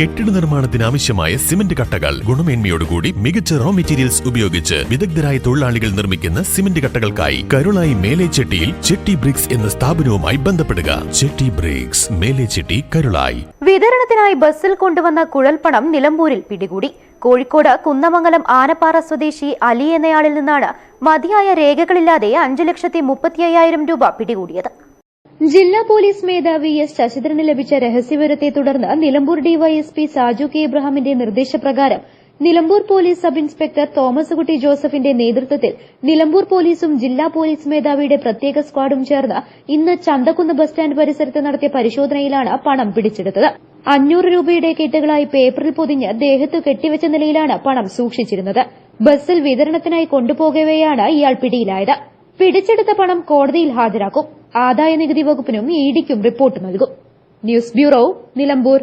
കെട്ടിട നിർമ്മാണത്തിന് ആവശ്യമായ സിമന്റ് കട്ടകൾ. ഗുണമേന്മയോടുകൂടി മികച്ച റോ മെറ്റീരിയൽസ് ഉപയോഗിച്ച് വിദഗ്ധരായ തൊഴിലാളികൾ നിർമ്മിക്കുന്ന സിമന്റ് കട്ടകൾക്കായി കരുളായി മേലേച്ചെട്ടിയിൽ ചെട്ടി ബ്രിക്സ് എന്ന സ്ഥാപനവുമായി ബന്ധപ്പെടുക. ചെട്ടി ബ്രിക്സ് മേലേച്ചെട്ടി കരുളായി. വിതരണത്തിനായി ബസ്സിൽ കൊണ്ടുവന്ന കുഴൽപ്പണം നിലമ്പൂരിൽ പിടികൂടി. കോഴിക്കോട് കുന്നമംഗലം ആനപ്പാറ സ്വദേശി അലി എന്നയാളിൽ നിന്നാണ് മതിയായ രേഖകളില്ലാതെ അഞ്ചു ലക്ഷത്തി മുപ്പത്തി അയ്യായിരം രൂപ പിടികൂടിയത്. ജില്ലാ പോലീസ് മേധാവി എസ് ശശിധരന് ലഭിച്ച രഹസ്യവിവരത്തെ തുടർന്ന് നിലമ്പൂർ ഡിവൈഎസ്പി സാജു കെ ഇബ്രാഹിമിന്റെ നിർദ്ദേശപ്രകാരം Nilambur police sub inspector Thomas Kutty ജോസഫിന്റെ നേതൃത്വത്തിൽ നിലമ്പൂർ പോലീസും ജില്ലാ പോലീസ് മേധാവിയുടെ പ്രത്യേക സ്ക്വാഡും ചേർന്ന് ഇന്ന് ചന്തക്കുന്ന് ബസ് സ്റ്റാൻഡ് പരിസരത്ത് നടത്തിയ പരിശോധനയിലാണ് പണം പിടിച്ചെടുത്തത്. അഞ്ഞൂറ് രൂപയുടെ കെട്ടുകളായി പേപ്പറിൽ പൊതിഞ്ഞ് ദേഹത്ത് കെട്ടിവെച്ച നിലയിലാണ് പണം സൂക്ഷിച്ചിരുന്നത്. ബസ്സിൽ വിതരണത്തിനായി കൊണ്ടുപോകവെയാണ് ഇയാൾ പിടിയിലായത്. പിടിച്ചെടുത്ത പണം കോടതിയിൽ ഹാജരാക്കും. ആദായ നികുതി വകുപ്പിനും ഇഡിക്കും റിപ്പോർട്ട് നൽകും. News bureau Nilambur.